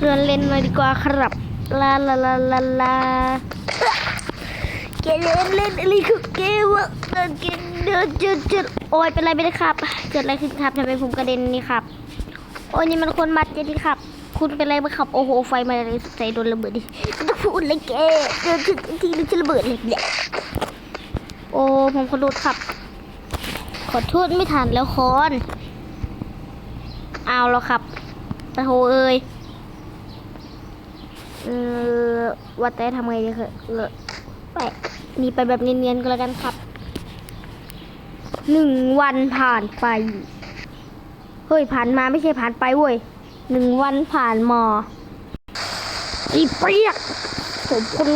เดินเล่นเลยดีกว่าครับ ลาลาลาลาลาเกมเล่นเล่นอะไรคือเกมอะเดินเกมเดินจุดจุดโอ้ยเป็นไรไม่ได้ครับ เกิดอะไรขึ้นครับทำไมผมกระเด็นนี่ครับ โอ้ยนี่มันคนมัดเจดีครับ คุณเป็นไรบ้างครับ โอ้โห ไฟมาเลยใส่โดนระเบิดดิไม่ต้องพูดเลยแกเดินถึงทีนึงจะระเบิดเลยเนี่ยโอ้ ผมขอโทษครับ ขอโทษไม่ทันแล้วคอน เอาแล้วครับโอ้โหเอ้ย ว่าแต่ทำไงดีคือเออไปนี่ไปแบบเนียนๆก็แล้วกันครับหนึ่งวันผ่านไป เฮ้ยผ่านมาไม่ใช่ผ่านไปเว้ยหนึ่งวันผ่านมาอีเปียกศพคน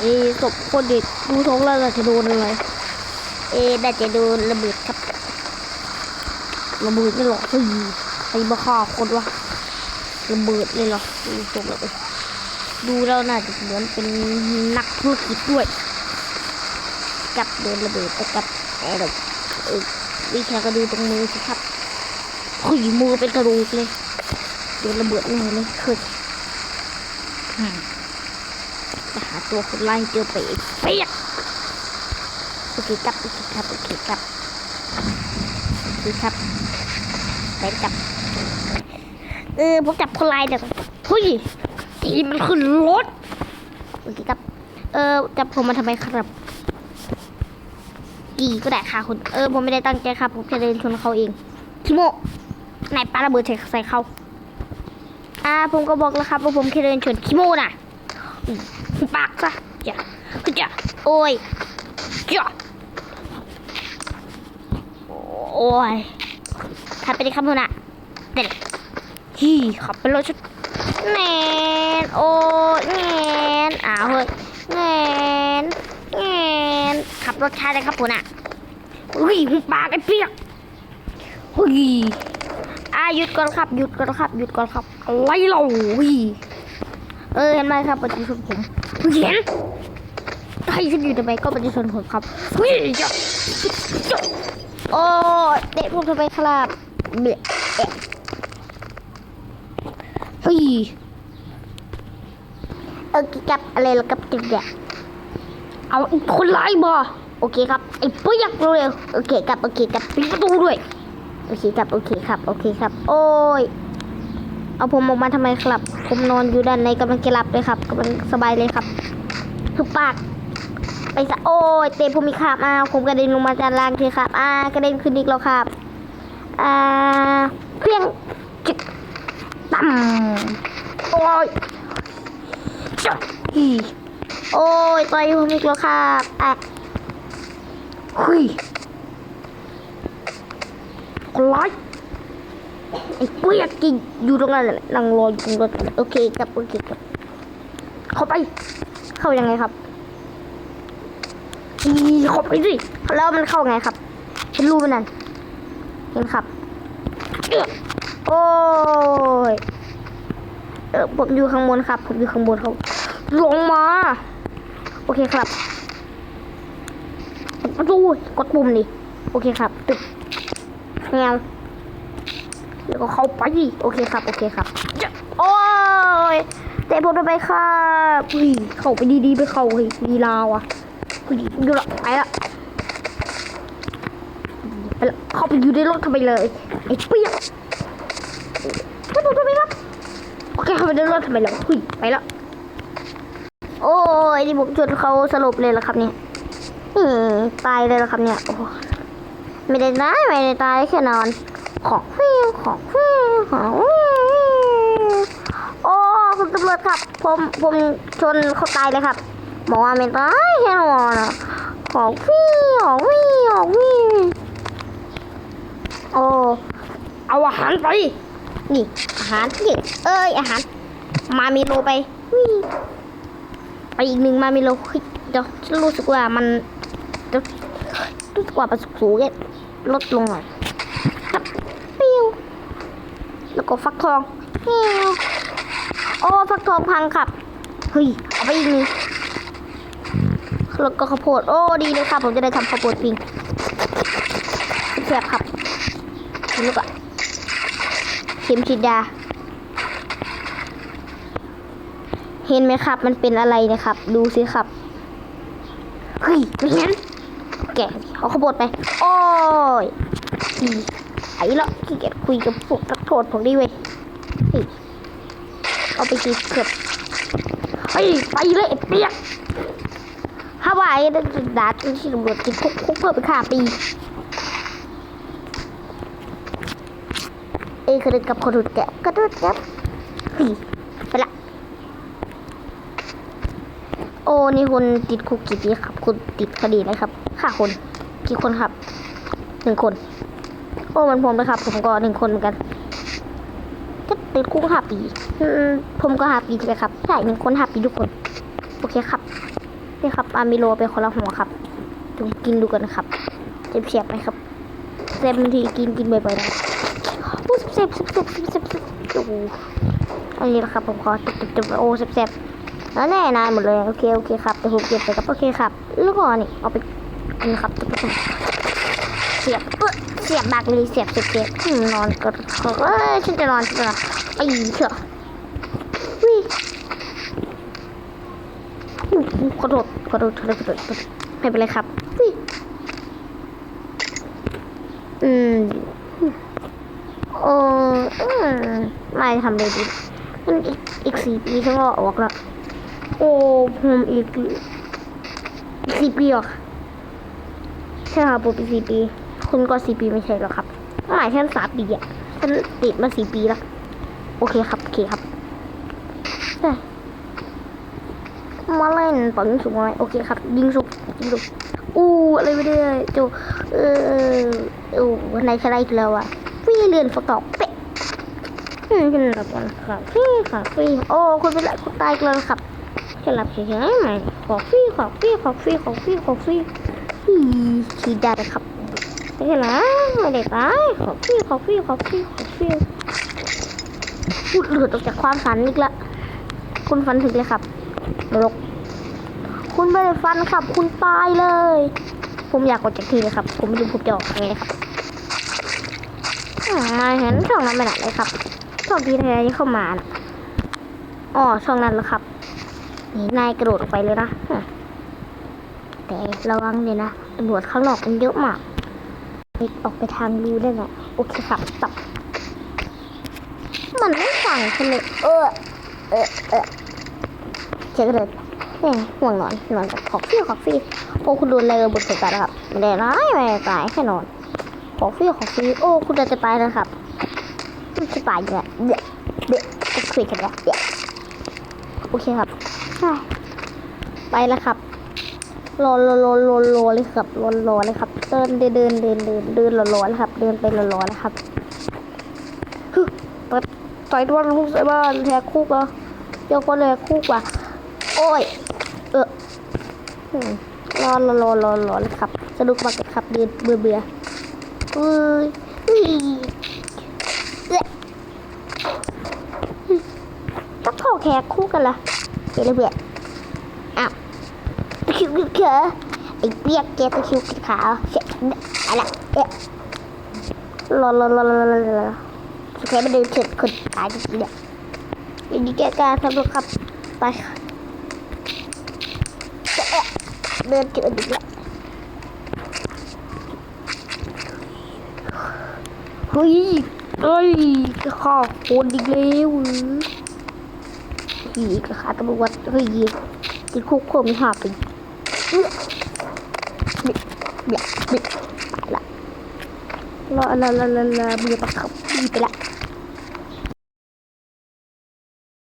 เออศพคนเด็กดูท้องแล้วเราจะโดนอะไรเอน่าจะโดนระเบิดครับระเบิดไม่หรอกเฮ้ยใครบ้าฆ่าคนวะระเบิดเลยหรอดูตรงเลย ดูแล้วน่าจะเหมือนเป็นนักธุรกิจด้วยกับโดนระเบิดไปกับเออเออวิชากระดูตรงมือสิครับหุยมือเป็นกระดูกเลยโดนระเบิดแน่เลยเคยจะหาตัวคนไล่เจอไปอีกเปียกโอเคครับโอเคครับโอเคครับโอเคครับไปจับเออผมจับคนไล่เดี๋ยวก่อนเฮ้ย ทีมันขึ้นรถโอเคครับ เออจับผมมาทำไมครับกี่ก็ได้ค่ะคุณเออผมไม่ได้ตั้งใจครับผมแค่เดินชนเขาเองคิโมนายปาระเบิดใส่เขาอ่าผมก็บอกแล้วครับว่าผมแค่เดินชนคิโมน่ะปากซะจ้ะก็จ้ะโอ้ยจ้ะโอ้ยขับไปดิครับคุณน่ะเด็ดฮีขับไปรถชุดแนน โอ้แนนอ้าวเฮ้ยแนนแนนขับรถช้าเลยครับคุณน่ะอุ้ยปากไอ้เปียกอุ้ยอะหยุดก่อนครับหยุดก่อนครับหยุดก่อนครับอะไรเราวิเออเห็นไหมครับปฏิชนผมเห็นให้ฉันอยู่ทำไมก็ปฏิชนผมครับวิจะจะโอ้เตะผมทำไมครับเบะเอะเฮ้ย เออกับอะไรล่ะกับติดเนี่ยเอาคนร้ายบ่โอเคครับไอ้ปุ๊ยยักเร็วๆโอเคครับโอเคครับปิดประตูด้วยโอเคครับโอเคครับโอเคครับ โอ้ยเอาผมออกมาทำไมครับ ผมนอนอยู่ด้านในกำลังจะหลับเลยครับกำลังสบายเลยครับทุกปากไปซะโอ้ยเตะผมอีกครับอ่าผมกระเด็นลงมาด้านล่างทีครับอ่ากระเด็นขึ้นอีกแล้วครับอ่าเพียงจิกตั้มโอ้ย โอ้ยต่อยผมอีกแล้วครับอะหุยคนร้ายไอ้เปียกกินอยู่ตรงนั้นแหละนั่งรออยู่ตรงนั้นโอเคครับโอเคครับเข้าไป เข้ายังไงครับอีเข้าไปสิแล้วมันเข้าไงครับฉันรู้มันนั่นเห็นครับโอ้ยเออผมอยู่ข้างบนครับ ผมอยู่ข้างบนเขา ลงมา โอเคครับดประตูกดปุ่มดิโอเคครับตึกแมวแล้วก็เข้าไปโอเคครับ โอเคครับโอ้ยเตะบอลไปครับเฮ้ยเข้าไปดีๆไปเข้าเฮ้ยลีลาวอะเฮ้ยอยู่ละไปละไปละเข้าไปอยู่ในรถเข้าไปเลยไอ้เปียเตะบอลไปครับโอเคเข้าไปในรถทำไมล่ะเฮ้ยไปละ อ้ยนี่ผมชนเขาสลบเลยละครับเนี่ยอืมตายเลยละครับเนี่ยโอ้ไม่ได้ตายไม่ได้ตายแค่นอน ของฟิวของฟิวของโอ้คุณตำรวจครับ ผมผมชนเขาตายเลยครับบอกว่าไม่ตายแค่นอนของฟิวของฟิวของฟิวโอ้เอาอาหารไปนี่อาหารนี่เอ้ยอาหาร มามีโลไปวิ่ ไปอีกหนึ่งมามีโลเฮ้ยเดี๋ยวฉันรู้สึกว่ามันเดี๋ยวรู้สึกว่าประสุกสูงเนี่ยลดลงหน่อยครับปิ้วแล้วก็ฟักทองเปี้ยวโอ้ฟักทองพังครับเฮ้ยเอาไปอีกนึงแล้วก็ข้าวโพดโอ้ดีเลยครับผมจะได้ทำข้าวโพดปิ้งแซ่บครับลูกอะเข็มฉีดยา เห็นไหมครับ มันเป็นอะไรนะครับ ดูสิครับ เฮ้ยไม่เห็นแกะเอาขบวนไป โอ้ยอีไอ้ละขี้เกียจคุยกับพวกนักโทษพวกนี้เว้ยเฮ้ยเอาไปกินเกือบเฮ้ยไปเลยเปียกฮาวายนั่นจะดัดที่ตำรวจติดคุกคุกเพิ่มไปค่าปีเอยกระดึกกับคนดูดแกะกระดูดแกะเฮ้ยไปละ โอ้นี่คุณติดคุกกี่ปีครับ คุณติดคดีอะไรครับฆ่าคนกี่คนครับหนึ่งคน โอ้มันผมเลยครับ ผมก็หนึ่งคนเหมือนกันก็ติดคุกห้าปีผมก็ห้าปีใช่ไหมครับใช่หนึ่งคนห้าปีทุกคนโอเคครับนี่ครับอามิโลเป็นคนละหัวครับลองกินดูกันนะครับเจ็บเสียบไหมครับเจ็บบางทีกินกินบ่อยๆนะโอ้เจ็บเจ็บเจ็บเจ็บเจ็บเจ็บเจ็บโอ้อันนี้นะครับผมขอติดติดโอ้เจ็บเจ็บ แล้วแน่นานหมดเลยโอเคโอเคครับแต่ผมเก็บไปครับโอเคครับแล้วก็นี่เอาไปกินครับเสียบเออเสียบบักเลยเสียบเสียบเสียบนอนก็เออฉันจะนอนฉันจะนอนไอ้เถอะวิอุ๊ยขอโทษขอโทษขอโทษขอโทษขอโทษไม่เป็นไรครับวิอืมโอ้อืมไม่ทำเลยดีมันอีกอีกสี่ปีฉันก็ออกแล้ว โอ้ผมอีกสี่ปีหรอใช่ครับผมอีกสี่ปี คุณก็สี่ปีไม่ใช่หรอครับหมายฉันสามปีอะฉันติดมาสี่ปีแล้วโอเคครับโอเคครับใช่มาเล่นปังสุกไหมโอเคครับ ยิงสุกยิงสุกอู้อะไรไม่ได้จูเออโอ้วันไหนจะได้อีกแล้วอะฟี่เรียนฝตอกเป๊ะอืมเป็นแบบนั้นครับฟี่ค่ะฟี่โอ้คุณเป็นไรคุณตายอีกแล้วครับ จะหลับเฉยๆขอฟรีขอฟรีขอฟรีขอฟรีขอฟรีอีขี้ได้เลยครับไม่ใช่นะไม่ได้ตายขอฟรีขอฟรีขอฟรีขอฟรีพูดหลุดออกจากความฝันอีกละคุณฝันถึงเลยครับนรกคุณไม่ได้ฟันครับ คุณตายเลย ผมอยากออกจากที่เลยครับ ผมไม่รู้ผมจะออกยังไงครับมาเห็นช่องนั้นไปไหนเลยครับช่องที่แท้ที่เข้ามานะอ๋อช่องนั้นเหรอครับ นี่นายกระโดดออกไปเลยนะแต่ระวังเลยนะตำรวจข้างนอกมันเยอะมากออกไปทางรูได้ไงโอเคครับตับมันไม่สั่งเลยเออเออเออเจ๊กระโดดเนี่ห่วงนอนนอนกับขอกฟี่ขอกฟี่โอ้คุณโดนอะไรระเบิดใส่กันะครับไม่ได้ร้ายไม่ได้ตายแค่นอนขอกฟี่ขอกฟี่โอ้คุณจะตายนะครับไม่จะตายเนี่ยเดี๋ยวเดี๋ยวคุยกันแล้วเดี๋ยวโอเคครับ ใช่ไปแล้วครับรอรอรอรอรอเลยครับรอรอเลยครับ เดินเดินเดินเดินเดินเดินรอรอเลยครับ เดินไปรอรอเลยครับฮึต่อยต่อยตัวลูกใส่บ้านแทกคุกเหรอเดี๋ยวก็เลยคุกว่ะโอ้ย เออรอรอรอรอรอเลยครับ สนุกมากเลยครับเดินเบื่อเบื่อเอ้ยเฮ้ยเอ๊ะก็เข้าแขกคู่กันละ เดี๋ยวเบื่ออ้าวตะคิวกินขาไอ้เปียกแกตะคิวขาวเช็ดอะไรเอ๊ะรอรอรอรอรอรอสุดท้ายมันเดินเสร็จคนตายจริงๆเนี่ยอย่างนี้แกการทำดูครับไปเอ๊ะเดินเจออีกแล้วเฮ้ยเฮ้ยจะฆ่าคนอีกแล้วหรือ อีกค่ะตำรวจเฮ้ยติดคุกเพิ่มอีกห้าปีเอื้อบิดบิดบิดไปละละละละละละเบื่อปะครับบีไปละ